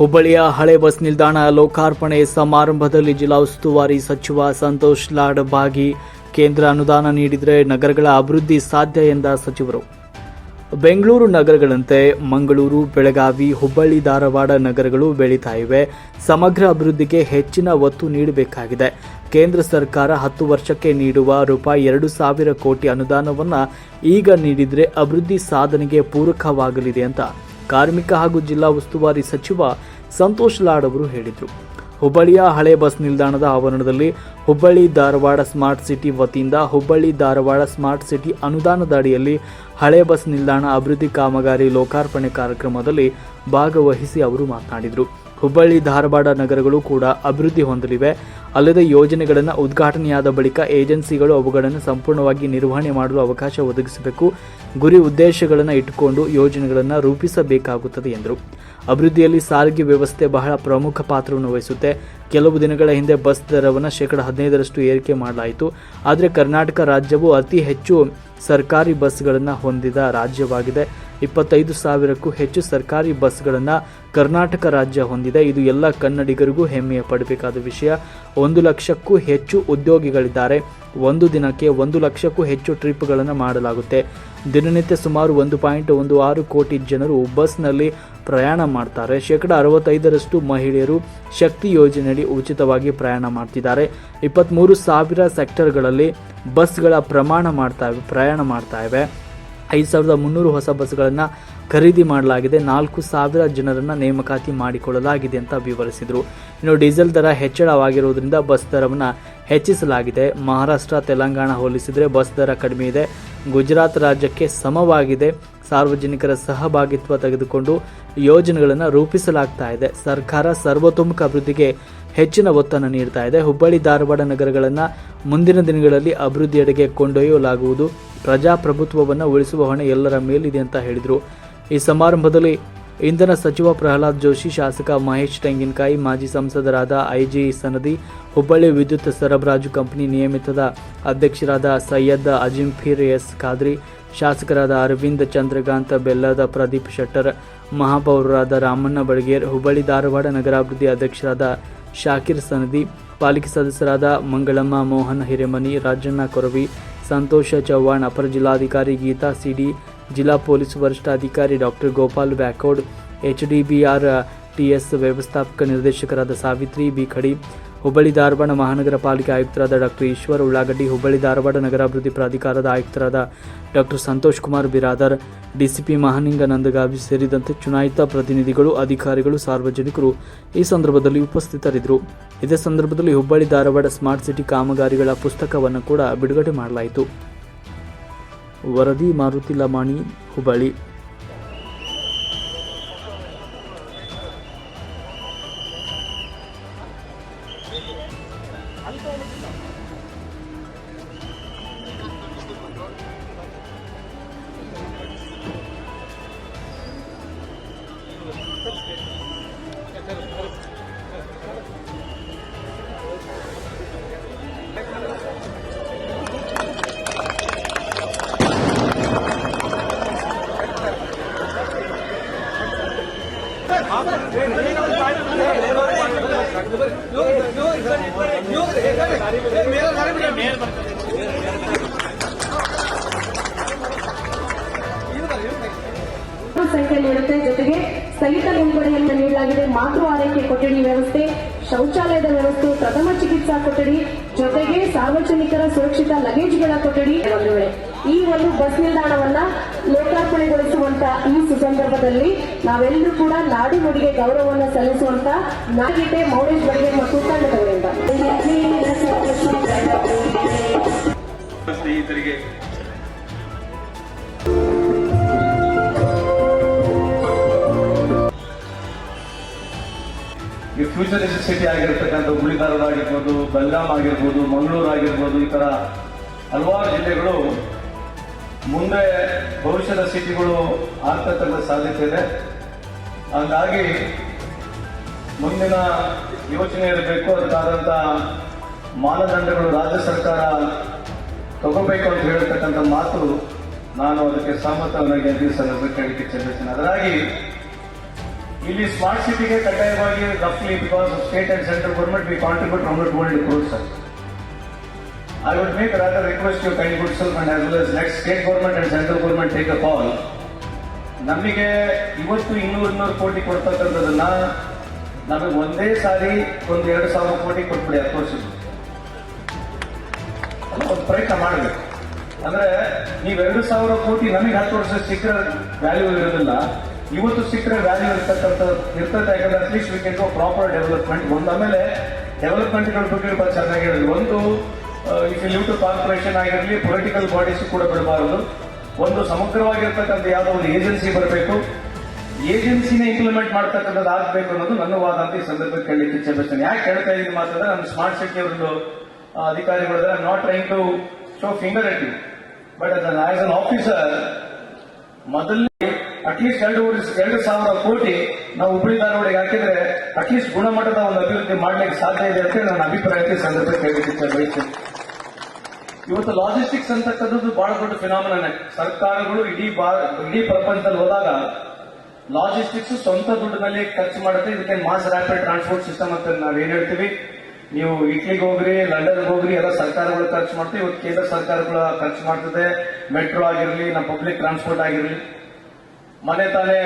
ಹುಬ್ಬಳ್ಳಿಯ ಹಳೆ ಬಸ್ ನಿಲ್ದಾಣ ಲೋಕಾರ್ಪಣೆ ಸಮಾರಂಭದಲ್ಲಿ ಜಿಲ್ಲಾ ಉಸ್ತುವಾರಿ ಸಚಿವ ಸಂತೋಷ್ ಲಾಡ್ ಭಾಗಿ ಕೇಂದ್ರ ಅನುದಾನ ನೀಡಿದರೆ ನಗರಗಳ ಅಭಿವೃದ್ಧಿ ಸಾಧ್ಯ ಎಂದ ಸಚಿವರು. ಬೆಂಗಳೂರು ನಗರಗಳಂತೆ ಮಂಗಳೂರು, ಬೆಳಗಾವಿ, ಹುಬ್ಬಳ್ಳಿ, ಧಾರವಾಡ ನಗರಗಳು ಬೆಳೀತಾ ಇವೆ. ಸಮಗ್ರ ಅಭಿವೃದ್ಧಿಗೆ ಹೆಚ್ಚಿನ ಒತ್ತು ನೀಡಬೇಕಾಗಿದೆ. ಕೇಂದ್ರ ಸರ್ಕಾರ ಹತ್ತು ವರ್ಷಕ್ಕೆ ನೀಡುವ ರೂಪಾಯಿ ಎರಡು ಸಾವಿರ ಕೋಟಿ ಅನುದಾನವನ್ನು ಈಗ ನೀಡಿದರೆ ಅಭಿವೃದ್ಧಿ ಸಾಧನೆಗೆ ಪೂರಕವಾಗಲಿದೆ ಅಂತ ಕಾರ್ಮಿಕ ಹಾಗೂ ಜಿಲ್ಲಾ ಉಸ್ತುವಾರಿ ಸಚಿವ ಸಂತೋಷ್ ಲಾಡ್ ಅವರು ಹೇಳಿದರು. ಹುಬ್ಬಳ್ಳಿಯ ಹಳೆ ಬಸ್ ನಿಲ್ದಾಣದ ಆವರಣದಲ್ಲಿ ಹುಬ್ಬಳ್ಳಿ ಧಾರವಾಡ ಸ್ಮಾರ್ಟ್ ಸಿಟಿ ವತಿಯಿಂದ ಹುಬ್ಬಳ್ಳಿ ಧಾರವಾಡ ಸ್ಮಾರ್ಟ್ ಸಿಟಿ ಅನುದಾನದ ಅಡಿಯಲ್ಲಿ ಹಳೆ ಬಸ್ ನಿಲ್ದಾಣ ಅಭಿವೃದ್ಧಿ ಕಾಮಗಾರಿ ಲೋಕಾರ್ಪಣೆ ಕಾರ್ಯಕ್ರಮದಲ್ಲಿ ಭಾಗವಹಿಸಿ ಅವರು ಮಾತನಾಡಿದರು. ಹುಬ್ಬಳ್ಳಿ ಧಾರವಾಡ ನಗರಗಳು ಕೂಡ ಅಭಿವೃದ್ಧಿ ಹೊಂದಲಿವೆ. ಅಲ್ಲದೆ ಯೋಜನೆಗಳನ್ನು ಉದ್ಘಾಟನೆಯಾದ ಬಳಿಕ ಏಜೆನ್ಸಿಗಳು ಅವುಗಳನ್ನು ಸಂಪೂರ್ಣವಾಗಿ ನಿರ್ವಹಣೆ ಮಾಡಲು ಅವಕಾಶ ಒದಗಿಸಬೇಕು. ಗುರಿ ಉದ್ದೇಶಗಳನ್ನು ಇಟ್ಟುಕೊಂಡು ಯೋಜನೆಗಳನ್ನು ರೂಪಿಸಬೇಕಾಗುತ್ತದೆ ಎಂದರು. ಅಭಿವೃದ್ಧಿಯಲ್ಲಿ ಸಾರಿಗೆ ವ್ಯವಸ್ಥೆ ಬಹಳ ಪ್ರಮುಖ ಪಾತ್ರವನ್ನು ವಹಿಸುತ್ತೆ. ಕೆಲವು ದಿನಗಳ ಹಿಂದೆ ಬಸ್ ದರವನ್ನು ಶೇಕಡ ಹದಿನೈದರಷ್ಟು ಏರಿಕೆ ಮಾಡಲಾಯಿತು. ಆದರೆ ಕರ್ನಾಟಕ ರಾಜ್ಯವು ಅತಿ ಹೆಚ್ಚು ಸರ್ಕಾರಿ ಬಸ್ಗಳನ್ನು ಹೊಂದಿದ ರಾಜ್ಯವಾಗಿದೆ. ಇಪ್ಪತ್ತೈದು ಸಾವಿರಕ್ಕೂ ಹೆಚ್ಚು ಸರ್ಕಾರಿ ಬಸ್ಗಳನ್ನು ಕರ್ನಾಟಕ ರಾಜ್ಯ ಹೊಂದಿದೆ. ಇದು ಎಲ್ಲ ಕನ್ನಡಿಗರಿಗೂ ಹೆಮ್ಮೆಯ ಪಡಬೇಕಾದ ವಿಷಯ. ಒಂದು ಲಕ್ಷಕ್ಕೂ ಹೆಚ್ಚು ಉದ್ಯೋಗಿಗಳಿದ್ದಾರೆ. ಒಂದು ದಿನಕ್ಕೆ ಒಂದು ಲಕ್ಷಕ್ಕೂ ಹೆಚ್ಚು ಟ್ರಿಪ್ಗಳನ್ನು ಮಾಡಲಾಗುತ್ತೆ. ದಿನನಿತ್ಯ ಸುಮಾರು ಒಂದು ಪಾಯಿಂಟ್ ಒಂದು ಆರು ಕೋಟಿ ಜನರು ಬಸ್ನಲ್ಲಿ ಪ್ರಯಾಣ ಮಾಡ್ತಾರೆ. ಶೇಕಡ ಅರವತ್ತೈದರಷ್ಟು ಮಹಿಳೆಯರು ಶಕ್ತಿ ಯೋಜನೆಯಡಿ ಉಚಿತವಾಗಿ ಪ್ರಯಾಣ ಮಾಡ್ತಿದ್ದಾರೆ. ಇಪ್ಪತ್ತ್ಮೂರು ಸಾವಿರ ಸೆಕ್ಟರ್ಗಳಲ್ಲಿ ಬಸ್ಗಳ ಪ್ರಮಾಣ ಮಾಡ್ತಾ, ಪ್ರಯಾಣ ಮಾಡ್ತಾ ಇವೆ. ಐದು ಸಾವಿರದ ಮುನ್ನೂರು ಹೊಸ ಬಸ್ಗಳನ್ನು ಖರೀದಿ ಮಾಡಲಾಗಿದೆ. ನಾಲ್ಕು ಸಾವಿರ ಜನರನ್ನು ನೇಮಕಾತಿ ಮಾಡಿಕೊಳ್ಳಲಾಗಿದೆ ಅಂತ ವಿವರಿಸಿದರು. ಇನ್ನು ಡೀಸೆಲ್ ದರ ಹೆಚ್ಚಳವಾಗಿರುವುದರಿಂದ ಬಸ್ ದರವನ್ನು ಹೆಚ್ಚಿಸಲಾಗಿದೆ. ಮಹಾರಾಷ್ಟ್ರ, ತೆಲಂಗಾಣ ಹೋಲಿಸಿದರೆ ಬಸ್ ದರ ಕಡಿಮೆ ಇದೆ. ಗುಜರಾತ್ ರಾಜ್ಯಕ್ಕೆ ಸಮವಾಗಿದೆ. ಸಾರ್ವಜನಿಕರ ಸಹಭಾಗಿತ್ವ ತೆಗೆದುಕೊಂಡು ಯೋಜನೆಗಳನ್ನು ರೂಪಿಸಲಾಗ್ತಾ ಇದೆ. ಸರ್ಕಾರ ಸರ್ವತೋಮುಖ ಅಭಿವೃದ್ಧಿಗೆ ಹೆಚ್ಚಿನ ಒತ್ತನ್ನು ನೀಡ್ತಾ ಇದೆ. ಹುಬ್ಬಳ್ಳಿ, ಧಾರವಾಡ ನಗರಗಳನ್ನು ಮುಂದಿನ ದಿನಗಳಲ್ಲಿ ಅಭಿವೃದ್ಧಿಯೆಡೆಗೆ ಕೊಂಡೊಯ್ಯಲಾಗುವುದು. ಪ್ರಜಾಪ್ರಭುತ್ವವನ್ನು ಉಳಿಸುವ ಹೊಣೆ ಎಲ್ಲರ ಮೇಲಿದೆ ಅಂತ ಹೇಳಿದರು. ಈ ಸಮಾರಂಭದಲ್ಲಿ ಇಂಧನ ಸಚಿವ ಪ್ರಹ್ಲಾದ್ ಜೋಶಿ, ಶಾಸಕ ಮಹೇಶ್ ತೆಂಗಿನಕಾಯಿ, ಮಾಜಿ ಸಂಸದರಾದ ಐಜಿ ಸನದಿ, ಹುಬ್ಬಳ್ಳಿ ವಿದ್ಯುತ್ ಸರಬರಾಜು ಕಂಪನಿ ನಿಯಮಿತದ ಅಧ್ಯಕ್ಷರಾದ ಸೈಯದ್ ಅಜಿಂಫೀರ್ ಎಸ್ ಖಾದ್ರಿ, ಶಾಸಕರಾದ ಅರವಿಂದ್ ಚಂದ್ರಕಾಂತ್ ಬೆಲ್ಲದ ಪ್ರದೀಪ್ ಶೆಟ್ಟರ್, ಮಹಾಪೌರರಾದ ರಾಮಣ್ಣ ಬಡಗೇರ್, ಹುಬ್ಬಳ್ಳಿ ಧಾರವಾಡ ನಗರಾಭಿವೃದ್ಧಿ ಅಧ್ಯಕ್ಷರಾದ ಶಾಕಿರ್ ಸನದಿ, ಪಾಲಿಕೆ ಸದಸ್ಯರಾದ ಮಂಗಳಮ್ಮ ಮೋಹನ್ ಹಿರೇಮನಿ, ರಾಜಣ್ಣ ಕೊರವಿ, ಸಂತೋಷ ಚವ್ಹಾಣ್, ಅಪರ ಜಿಲ್ಲಾಧಿಕಾರಿ ಗೀತಾ ಸಿಡಿ ಜಿಲ್ಲಾ ಪೊಲೀಸ್ ವರಿಷ್ಠಾಧಿಕಾರಿ doctor Gopal Byakod H D B R T S ವ್ಯವಸ್ಥಾಪಕ ನಿರ್ದೇಶಕರಾದ ಸಾವಿತ್ರಿ ಬಿ. ಖಡಿ, ಹುಬ್ಬಳ್ಳಿ ಧಾರವಾಡ ಮಹಾನಗರ ಪಾಲಿಕೆ ಆಯುಕ್ತರಾದ ಡಾಕ್ಟರ್ ಈಶ್ವರ್ ಉಳ್ಳಾಗಡ್ಡಿ, ಹುಬ್ಬಳ್ಳಿ ಧಾರವಾಡ ನಗರಾಭಿವೃದ್ಧಿ ಪ್ರಾಧಿಕಾರದ ಆಯುಕ್ತರಾದ ಡಾಕ್ಟರ್ ಸಂತೋಷ್ ಕುಮಾರ್ ಬಿರಾದರ್, ಡಿಸಿಪಿ ಮಹಾನಿಂಗ ನಂದಗಾವಿ ಸೇರಿದಂತೆ ಚುನಾಯಿತ ಪ್ರತಿನಿಧಿಗಳು, ಅಧಿಕಾರಿಗಳು, ಸಾರ್ವಜನಿಕರು ಈ ಸಂದರ್ಭದಲ್ಲಿ ಉಪಸ್ಥಿತರಿದ್ದರು. ಇದೇ ಸಂದರ್ಭದಲ್ಲಿ ಹುಬ್ಬಳ್ಳಿ ಧಾರವಾಡ ಸ್ಮಾರ್ಟ್ ಸಿಟಿ ಕಾಮಗಾರಿಗಳ ಪುಸ್ತಕವನ್ನು ಕೂಡ ಬಿಡುಗಡೆ ಮಾಡಲಾಯಿತು. ವರದಿ ಮಾರುತಿ ಲಮಾಣಿ ಹುಬ್ಬಳ್ಳಿ. ನೀಡಲಾಗಿದೆ ಮಾತೃ ಆರೈಕೆ ಕೊಠಡಿ ವ್ಯವಸ್ಥೆ, ಶೌಚಾಲಯದ ವ್ಯವಸ್ಥೆ, ಪ್ರಥಮ ಚಿಕಿತ್ಸಾ ಕೊಠಡಿ, ಜೊತೆಗೆ ಸಾರ್ವಜನಿಕರ ಸುರಕ್ಷಿತ ಲಗೇಜ್ಗಳ ಕೊಠಡಿ. ಒಂದು ಈ ಒಂದು ಬಸ್ ನಿಲ್ದಾಣವನ್ನ ಲೋಕಾರ್ಪಣೆಗೊಳಿಸುವಂತ ಈ ಸುಸಂದರ್ಭದಲ್ಲಿ ನಾವೆಲ್ಲರೂ ಕೂಡ ನಾಡು ನುಡಿಗೆ ಗೌರವವನ್ನು ಸಲ್ಲಿಸುವಂತ ನಾಗಿಟ್ಟೆ ಮೌರೇಶ್ ಬಡಿಗೆ ಮತ್ತು ತಂಡದವರಿಂದ ಸ್ನೇಹಿತರಿಗೆ ಈ ಫ್ಯೂಚರ್ ಸಿಟಿ ಆಗಿರ್ತಕ್ಕಂಥ ಗುಳಿಗಾರರಾಗಿರ್ಬೋದು ಆಗಿರ್ಬೋದು ಆಗಿರ್ಬೋದು, ಮಂಗಳೂರು ಆಗಿರ್ಬೋದು, ಈ ಥರ ಹಲವಾರು ಜಿಲ್ಲೆಗಳು ಮುಂದೆ ಭವಿಷ್ಯದ ಸಿಟಿಗಳು ಆಗ್ತಕ್ಕಂಥ ಸಾಧ್ಯತೆ ಇದೆ. ಹಾಗಾಗಿ ಮುಂದಿನ ಯೋಚನೆ ಇರಬೇಕು ಅದಕ್ಕಾದಂಥ ಮಾನದಂಡಗಳು ರಾಜ್ಯ ಸರ್ಕಾರ ತಗೋಬೇಕು ಅಂತ ಹೇಳ್ತಕ್ಕಂಥ ಮಾತು ನಾನು ಅದಕ್ಕೆ ಸಹಮತವನ್ನಾಗಿ ಅರ್ಜಿ ಸಲ್ಲಿಸಬೇಕು ಹೇಳಿಕೆ ಅದರಾಗಿ ಇಲ್ಲಿ ಸ್ಮಾರ್ಟ್ ಸಿಟಿಗೆ ಕಡ್ಡಾಯವಾಗಿ ರಫ್ಲಿ because state and central government we contribute hundred two hundred sir I would make a request you kind good self and as well as let state government and central government take a a ನಮಗೆ ಇವತ್ತು ಇನ್ನೂರು ಇನ್ನೂರು ಕೋಟಿ ಕೊಡ್ತಕ್ಕಂಥದ್ದನ್ನ ನಮಗೆ ಒಂದೇ ಸಾರಿ ಒಂದು ಎರಡು ಸಾವಿರ ಕೋಟಿ ಕೊಟ್ಬಿಡಿ ಹತ್ತು ವರ್ಷದ ಒಂದು ಪ್ರಯತ್ನ ಮಾಡಬೇಕು. ಅಂದ್ರೆ ನೀವು ಎರಡು ಸಾವಿರ ಕೋಟಿ ನಮಗೆ ಹತ್ತು ವರ್ಷ ಸಿಕ್ಕ ವ್ಯಾಲ್ಯೂ ಇರೋದಿಲ್ಲ. ಇವತ್ತು ಸಿಕ್ಕರೆ ವ್ಯಾಲ್ಯೂ ಇರ್ತಕ್ಕಂಥ ಇರ್ತದೆ ಯಾಕಂದ್ರೆ at least we can proper development ಒಂದು ಆಮೇಲೆ ಡೆವಲಪ್ಮೆಂಟ್ಗಳ ಬಗ್ಗೆ ಚೆನ್ನಾಗಿ ಹೇಳಿದ್ರು ಒಂದು ಇಫ್ ಲಿವ್ ಟು ಕಾರ್ಪೊರೇಷನ್ ಆಗಿರಲಿ ಪೊಲಿಟಿಕಲ್ ಬಾಡೀಸ್ ಕೂಡ ಬಿಡಬಾರದು ಒಂದು ಸಮಗ್ರವಾಗಿರ್ತಕ್ಕಂಥ ಯಾವುದೋ ಒಂದು ಏಜೆನ್ಸಿ ಬರಬೇಕು. ಏಜೆನ್ಸಿನ ಇಂಪ್ಲಿಮೆಂಟ್ ಮಾಡ್ತಕ್ಕಂಥದ್ದು ಆಗಬೇಕು ಅನ್ನೋದು ನನ್ನ ವಾದ ಅಂತ ಈ ಸಂದರ್ಭದಲ್ಲಿ ಕೇಳಲಿಕ್ಕೆ ಇಚ್ಛೆ ಯಾಕೆ ಹೇಳ್ತಾ ಇದ್ದೀನಿ ಮಾತ್ರ ನಮ್ಮ ಸ್ಮಾರ್ಟ್ ಸಿಟಿ ಒಂದು ಅಧಿಕಾರಿಗಳಿದ್ರೆ not trying to show finger at you but as an officer ಮೊದಲನೇ ಅಟ್ಲೀಸ್ಟ್ ಎರಡು ಎರಡು ಸಾವಿರ ಕೋಟಿ ನಾವು ಹುಬ್ಬಳ್ಳಿ ಧಾರವಾಡಿಗೆ ಹಾಕಿದ್ರೆ ಅಟ್ಲೀಸ್ಟ್ ಗುಣಮಟ್ಟದ ಒಂದು ಅಭಿವೃದ್ಧಿ ಮಾಡ್ಲಿಕ್ಕೆ ಸಾಧ್ಯ ಇದೆ ಅಂತ ನನ್ನ ಅಭಿಪ್ರಾಯಕ್ಕೆ ಸಂದರ್ಭ ಬಯಸ್ತೇನೆ. ಇವತ್ತು ಲಾಜಿಸ್ಟಿಕ್ಸ್ ಅಂತಕ್ಕಂಥದ್ದು ಬಹಳ ದೊಡ್ಡ ಫಿನಾಮಿನೇ ಸರ್ಕಾರಗಳು ಇಡೀ ಇಡೀ ಪ್ರಪಂಚದಲ್ಲಿ ಹೋದಾಗ ಲಾಜಿಸ್ಟಿಕ್ಸ್ ಸ್ವಂತ ದುಡ್ಡಿನಲ್ಲಿ ಖರ್ಚು ಮಾಡುತ್ತೆ. ಇದಕ್ಕೆ ಮಾಸ್ ರ್ಯಾಪಿಡ್ ಟ್ರಾನ್ಸ್ಪೋರ್ಟ್ ಸಿಸ್ಟಮ್ ಅಂತ ನಾವು ಏನ್ ಹೇಳ್ತೀವಿ? ನೀವು ಇಟ್ಲಿಗೆ ಹೋಗ್ರಿ, ಲಂಡನ್ಗೆ ಹೋಗ್ರಿ, ಎಲ್ಲ ಸರ್ಕಾರಗಳು ಖರ್ಚು ಮಾಡ್ತೀವಿ. ಇವತ್ತು ಕೇಂದ್ರ ಸರ್ಕಾರಗಳು ಖರ್ಚು ಮಾಡ್ತದೆ. ಮೆಟ್ರೋ ಆಗಿರಲಿ, ನಮ್ಮ ಪಬ್ಲಿಕ್ ಟ್ರಾನ್ಸ್ಪೋರ್ಟ್ ಆಗಿರಲಿ. ಮನೆ ತಾನೇ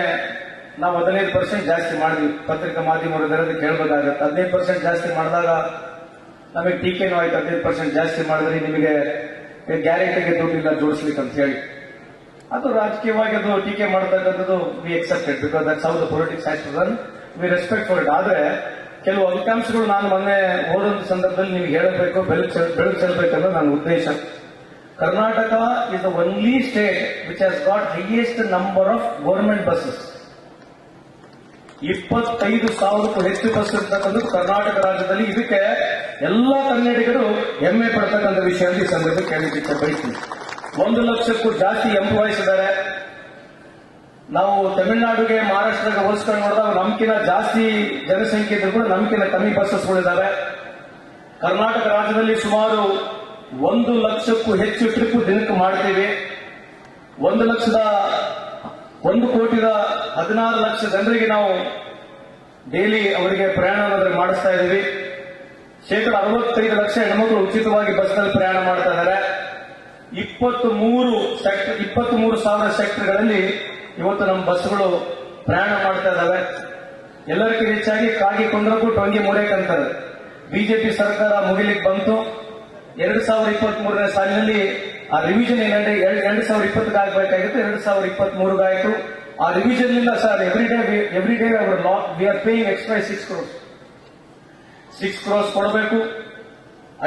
ನಾವು ಹದಿನೈದು ಪರ್ಸೆಂಟ್ ಜಾಸ್ತಿ ಮಾಡಿದ್ವಿ. ಪತ್ರಿಕಾ ಮಾಧ್ಯಮದವರ ಕೇಳಬೇಕಾಗತ್ತೆ. ಹದಿನೈದು ಪರ್ಸೆಂಟ್ ಜಾಸ್ತಿ ಮಾಡಿದಾಗ ನಮಗೆ ಟೀಕೆನೂ ಆಯ್ತು. ಹದಿನೈದು ಪರ್ಸೆಂಟ್ ಜಾಸ್ತಿ ಮಾಡಿದ್ರೆ ನಿಮಗೆ ಗ್ಯಾರಂಟಿಗೆ ದುಡ್ಡಿಲ್ಲ ಜೋಡಿಸ್ಲಿಕ್ಕೆ ಅಂತ ಹೇಳಿ. ಅದು ರಾಜಕೀಯವಾಗಿ ಅದು ಟೀಕೆ ಮಾಡತಕ್ಕಂಥದ್ದು we accepted because that's how the politics to run we respect for it ಆದ್ರೆ ಕೆಲವು ಅಂಕಾಂಶಗಳು ನಾನು ಮೊನ್ನೆ ಓದೋಂಥ ಸಂದರ್ಭದಲ್ಲಿ ನಿಮ್ಗೆ ಹೇಳಬೇಕು ಬೆಳಕು ಚೆಲ್ಲಬೇಕನ್ನೋ ನನ್ನ ಉದ್ದೇಶ. Karnataka is the only state which has got highest number of government buses ಇಪ್ಪತ್ತೈದು ಸಾವಿರಕ್ಕೂ ಹೆಚ್ಚು ಬಸ್ ಇರ್ತಕ್ಕಂಥದ್ದು ಕರ್ನಾಟಕ ರಾಜ್ಯದಲ್ಲಿ. ಇದಕ್ಕೆ ಎಲ್ಲ ಕನ್ನಡಿಗರು ಹೆಮ್ಮೆ ಪಡ್ತಕ್ಕಂಥ ವಿಷಯ ಈ ಸಂದರ್ಭ ಕೇಳಲಿಕ್ಕೆ ಬಯಸ್ತೀನಿ. ಒಂದು ಲಕ್ಷಕ್ಕೂ ಜಾಸ್ತಿ ಎಂಪ್ಲಾಯೀಸ್ ಇದ್ದಾರೆ. ನಾವು ತಮಿಳುನಾಡಿಗೆ ಮಹಾರಾಷ್ಟ್ರಕ್ಕೆ ಹೋಲಿಸ್ಕೊಂಡು ನೋಡಿದಾಗ ನಮ್ಕಿನ ಜಾಸ್ತಿ ಜನಸಂಖ್ಯೆ ಇದ್ರೂ ಕೂಡ ನಮ್ಕಿನ ಕಮ್ಮಿ ಬಸ್ಸಸ್ಗಳಿದ್ದಾವೆ ಕರ್ನಾಟಕ ರಾಜ್ಯದಲ್ಲಿ ಸುಮಾರು ಒಂದು ಲಕ್ಷಕ್ಕೂ ಹೆಚ್ಚು ಟ್ರಿಪ್ ದಿನಕ್ಕೆ ಮಾಡ್ತೇವೆ. ಒಂದು ಲಕ್ಷದ ಒಂದು ಕೋಟಿದ ಹದಿನಾರು ಲಕ್ಷ ಜನರಿಗೆ ನಾವು ಡೈಲಿ ಅವರಿಗೆ ಪ್ರಯಾಣ ಮಾಡಿಸ್ತಾ ಇದ್ದೀವಿ. ಶೇಕಡ ಅರವತ್ತೈದು ಲಕ್ಷ ಹೆಣ್ಮಕ್ಳು ಉಚಿತವಾಗಿ ಬಸ್ನಲ್ಲಿ ಪ್ರಯಾಣ ಮಾಡ್ತಾ ಇದ್ದಾರೆ. ಇಪ್ಪತ್ತು ಮೂರು ಸೆಕ್ಟರ್ ಇಪ್ಪತ್ತ್ ಮೂರು ಸಾವಿರ ಸೆಕ್ಟರ್ಗಳಲ್ಲಿ ಇವತ್ತು ನಮ್ಮ ಬಸ್ಗಳು ಪ್ರಯಾಣ ಮಾಡ್ತಾ ಇದ್ದಾವೆ. ಎಲ್ಲರಿಗೂ ಹೆಚ್ಚಾಗಿ ಕಾಗಿ ಕೊಂಡ್ರಕ್ಕೂ ಟೊಂಗಿ ಮೂರೇಕಂತಾರೆ ಬಿಜೆಪಿ ಸರ್ಕಾರ ಮುಗಿಲಿಕ್ಕೆ ಬಂತು. ಎರಡು ಸಾವಿರದ ಇಪ್ಪತ್ತ್ ಮೂರನೇ ಸಾಲಿನಲ್ಲಿ ಆ ರಿವಿಷನ್ ಏನಂದ್ರೆ ಎರಡು ಎರಡು ಸಾವಿರದ ಇಪ್ಪತ್ತಾಗಬೇಕಾಗಿತ್ತು ಎರಡು ಸಾವಿರದ ಇಪ್ಪತ್ತ್ ಮೂರುಗಾಯ್ತು ಆ ರಿವಿಷನ್ ಇಂದ sir every day every day our lock we are paying extra six crores six crores ಕೊಡಬೇಕು.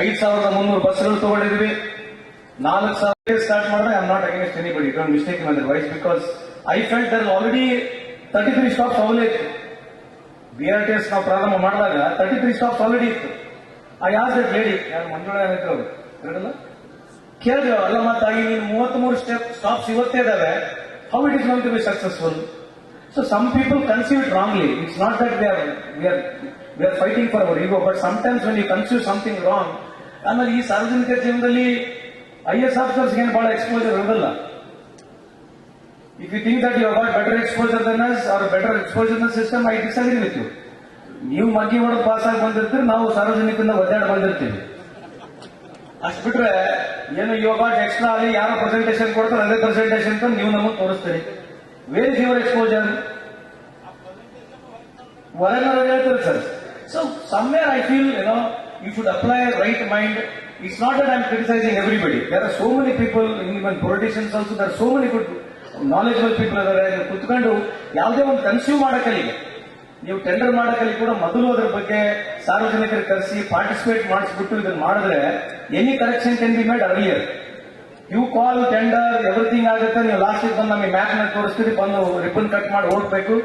ಐದು ಸಾವಿರದ ಮುನ್ನೂರು ಬಸ್ಗಳು ತಗೊಂಡಿದ್ವಿ. ನಾಲ್ಕು ಸಾವಿರ ಸ್ಟಾರ್ಟ್ ಮಾಡಿದ್ರೆ I am not against anybody don't mistake my wise because I felt there already thirty three stops ಅವಲೇ B R T S ನಾವು ಪ್ರಾರಂಭ ಮಾಡಿದಾಗ ತರ್ಟಿ ತ್ರೀ ಸ್ಟಾಪ್ಸ್ ಆಲ್ರೆಡಿ ಇತ್ತು. ಆ ಯಾವ ಲೇಡಿ ಯಾರು ಮಂಜುಳ ಹೇಳಿಲ್ಲ ಕೇಳಿದ್ರು ಅಲ್ಲ ಮತ್ತಾಗಿ ನೀನು ಮೂವತ್ಮೂರು ಸ್ಟೆಪ್ ಸ್ಟಾಪ್ಸ್ ಇವತ್ತೇ ಇದಾವೆ. How it is going to be successful so some people conceive it wrongly it's not that we are we are we are fighting for our ego but sometimes when you consume something wrong ಆಮೇಲೆ ಈ ಸಾರ್ವಜನಿಕ ಜೀವನದಲ್ಲಿ I S officers ಏನು ಬಹಳ exposure ಇರೋದಿಲ್ಲ if you think that you got better exposure exposure than system I disagree with you ನೀವು ಮಗ್ಗಿ ಹೊಡೆದು ಪಾಸ್ ಆಗಿ ಬಂದಿರ್ತೀರಿ, ನಾವು ಸಾರ್ವಜನಿಕರಿಂದ ಒದ್ದಾಡಿ ಬಂದಿರ್ತೀವಿ. ಅಷ್ಟು ಬಿಟ್ರೆ ಏನು ಇವಾಗ ಎಕ್ಸ್ಟ್ರಾ ಅಲ್ಲಿ ಯಾರು ಪ್ರೆಸೆಂಟೇಷನ್ ಕೊಡ್ತಾರೆ, ಅದೇ ಪ್ರೆಸೆಂಟೇಷನ್ ಅಂತ ನೀವು ನಮಗೆ ತೋರಿಸ್ತೀರಿ. Where is your exposure whatever ಹೇಳ್ತಾರೆ sir so somewhere I feel you know you should apply right mind it's not that I am criticising everybody there are so many people even politicians also there so many good knowledgeable people ಅದರ ಕುತ್ಕೊಂಡು ಯಾವುದೇ ಒಂದು consume ಮಾಡಕ್ಕಲ್ಲಿಗೆ ನೀವು tender ಮಾಡೋದ್ರಲ್ಲಿ ಕೂಡ ಮೊದಲು ಅದರ ಬಗ್ಗೆ ಸಾರ್ವಜನಿಕರು ಕರೆಸಿ ಪಾರ್ಟಿಸಿಪೇಟ್ ಮಾಡಿಸ್ಬಿಟ್ಟು ಇದನ್ನು ಮಾಡಿದ್ರೆ any correction can be made earlier you call tender everything ಆಗುತ್ತೆ, ನೀವು ಲಾಸ್ಟ್ ಬಂದು ನಮಗೆ ಮ್ಯಾಪ್ನ ತೋರಿಸ್ತೀರಿ, ಬಂದು ರಿಬ್ಬನ್ ಕಟ್ ಮಾಡಿ ಓಡಬೇಕು.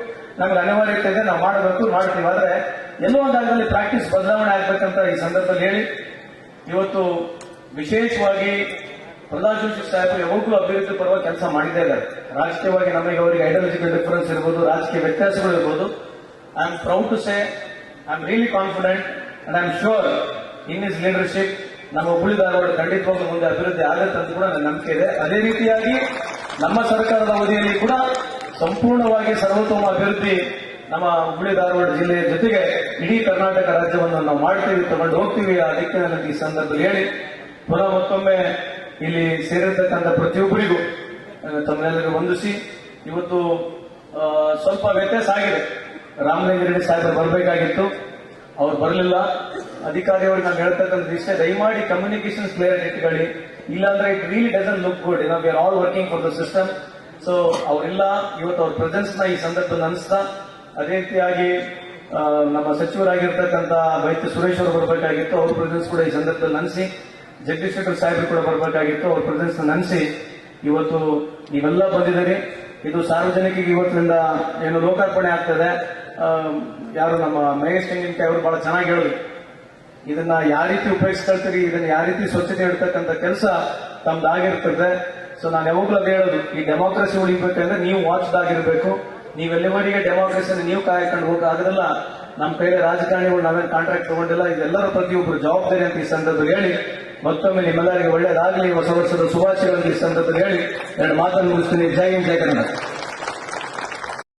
ನಮ್ಗೆ ಅನಿವಾರ್ಯತೆ ಇದೆ, ನಾವು ಮಾಡಬೇಕು, ಮಾಡ್ತೀವಿ. ಆದ್ರೆ ಎಲ್ಲೋ ಒಂದು ಆಗದಲ್ಲಿ ಪ್ರಾಕ್ಟೀಸ್ ಬದಲಾವಣೆ ಆಗ್ಬೇಕಂತ ಈ ಸಂದರ್ಭದಲ್ಲಿ ಹೇಳಿ. ಇವತ್ತು ವಿಶೇಷವಾಗಿ ಪ್ರಹ್ಲಾದ್ ಸಾಹೇಬರು ಯಾವಾಗಲೂ ಅಭಿವೃದ್ಧಿ ಪರವಾಗಿ ಕೆಲಸ ಮಾಡಿದ್ದಾರೆ ರಾಜಕೀಯವಾಗಿ ನಮಗೆ ಅವರಿಗೆ ಐಡಿಯಾಲಜಿಕಲ್ ಡಿಫರೆನ್ಸ್ ಇರ್ಬೋದು, ರಾಜಕೀಯ ವ್ಯತ್ಯಾಸಗಳು ಇರ್ಬೋದು. Am proud to say, I am really confident I am sure in his leadership, ನಮ್ಮ ಹುಬ್ಬಳ್ಳಿ ಧಾರವಾಡ ಖಂಡಿತವಾಗ್ಲೂ ಮುಂದೆ ಅಭಿವೃದ್ಧಿ ಆಗುತ್ತೆ ಅಂತ ಕೂಡ ನನ್ನ ನಂಬಿಕೆ ಇದೆ. ಅದೇ ರೀತಿಯಾಗಿ ನಮ್ಮ ಸರ್ಕಾರದ ಅವಧಿಯಲ್ಲಿ ಕೂಡ ಸಂಪೂರ್ಣವಾಗಿ ಸರ್ವತೋಮ ಅಭಿವೃದ್ಧಿ ನಮ್ಮ ಹುಬ್ಬಳ್ಳಿ ಧಾರವಾಡ ಜಿಲ್ಲೆಯ ಜೊತೆಗೆ ಇಡೀ ಕರ್ನಾಟಕ ರಾಜ್ಯವನ್ನು ನಾವು ಮಾಡ್ತೀವಿ ತಗೊಂಡು ಹೋಗ್ತೀವಿ ಆ ನನಗೆ ಈ ಸಂದರ್ಭದಲ್ಲಿ ಹೇಳಿ. ಪುನಃ ಮತ್ತೊಮ್ಮೆ ಇಲ್ಲಿ ಸೇರಿರ್ತಕ್ಕಂಥ ಪ್ರತಿಯೊಬ್ಬರಿಗೂ ತಮ್ಮೆಲ್ಲರಿಗೂ ವಂದಿಸಿ. ಇವತ್ತು ಸ್ವಲ್ಪ ವ್ಯತ್ಯಾಸ ಆಗಿದೆ. ರಾಮಲಿಂಗರೆಡ್ಡಿ ಸಾಹೇಬರು ಬರಬೇಕಾಗಿತ್ತು. ಅವ್ರು ಬರಲಿಲ್ಲ. ಅಧಿಕಾರಿಯವ್ರಿಗೆ ನಾವು ಹೇಳ್ತಕ್ಕಂಥ ವಿಷಯ, ದಯಮಾಡಿ ಕಮ್ಯುನಿಕೇಶನ್ ಕ್ಲಿಯರ್ ಇಟ್ಕೊಳ್ಳಿ. ಇಲ್ಲಾಂದ್ರೆ it really doesn't look good ನಾವು are all working for the system so ಅವರಿಲ್ಲ. ಇವತ್ತು ಅವ್ರ ಪ್ರೆಸೆನ್ಸ್ನ ಈ ಸಂದರ್ಭದಲ್ಲಿ ಅನಿಸ್ತಾ. ಅದೇ ರೀತಿಯಾಗಿ ನಮ್ಮ ಸಚಿವರಾಗಿರ್ತಕ್ಕಂಥ ವೈದ್ಯ ಸುರೇಶ್ ಅವರು ಬರಬೇಕಾಗಿತ್ತು. ಅವ್ರ ಪ್ರೆಸೆನ್ಸ್ ಕೂಡ ಈ ಸಂದರ್ಭದಲ್ಲಿ ಅನಿಸಿ. ಜಗದೀಶ್ ಶೆಟ್ಟರ್ ಸಾಹೇಬರು ಕೂಡ ಬರಬೇಕಾಗಿತ್ತು. ಅವ್ರ ಪ್ರೆಸೆನ್ಸ್ ಅನಿಸಿ. ಇವತ್ತು ನೀವೆಲ್ಲ ಬಂದಿದ್ದೀರಿ. ಇದು ಸಾರ್ವಜನಿಕರಿಗೆ ಇವತ್ತಿನಿಂದ ಏನು ಲೋಕಾರ್ಪಣೆ ಆಗ್ತದೆ ಯಾರು ನಮ್ಮ ಮಹೇಶ್ ತೆಂಗಿನಕಾಯಿ ಅವರು ಬಹಳ ಚೆನ್ನಾಗಿ ಹೇಳಿದ್ರು. ಇದನ್ನ ಯಾವ ರೀತಿ ಉಪಯೋಗಿಸ್ಕೊಳ್ತೀರಿ, ಇದನ್ನ ಯಾವ ರೀತಿ ಸ್ವಚ್ಛತೆ ಇಡ್ತಕ್ಕಂಥ ಕೆಲಸ ತಮ್ದಾಗಿರ್ತದೆ ಸೊ ನಾನು ಯಾವಾಗಲೂ ಹೇಳೋದು, ಈ ಡೆಮೋಕ್ರಸಿ ಉಳಿಬೇಕಂದ್ರೆ ನೀವು ವಾಚ್ದಾಗಿರ್ಬೇಕು ನೀವೆಲ್ಲಿವರೆಗೆ ಡೆಮೋಕ್ರಸಿನ ನೀವು ಕಾಯ್ಕೊಂಡು ಹೋಗಾದ್ರಲ್ಲ ನಮ್ಮ ಕೈಲಿ ರಾಜಕಾರಣಿಗಳು ನಾವೇನು ಕಾಂಟ್ರಾಕ್ಟ್ ತಗೊಂಡಿಲ್ಲ, ಇದೆಲ್ಲರ ಪ್ರತಿಯೊಬ್ಬರು ಜವಾಬ್ದಾರಿ ಅಂತ ಈ ಸಂದರ್ಭದಲ್ಲಿ ಹೇಳಿ, ಮತ್ತೊಮ್ಮೆ ನಿಮ್ಮೆಲ್ಲರಿಗೆ ಒಳ್ಳೇದಾಗಲಿ, ಹೊಸ ವರ್ಷದ ಶುಭಾಶಯಗಳನ್ನು ಈ ಸಂದರ್ಭದಲ್ಲಿ ಹೇಳಿ, ಎರಡು ಮಾತನ್ನು ಮುಗಿಸ್ತೀನಿ. ಜೈ ಹಿಂದ್, ಜೈ ಕನ್ನಡ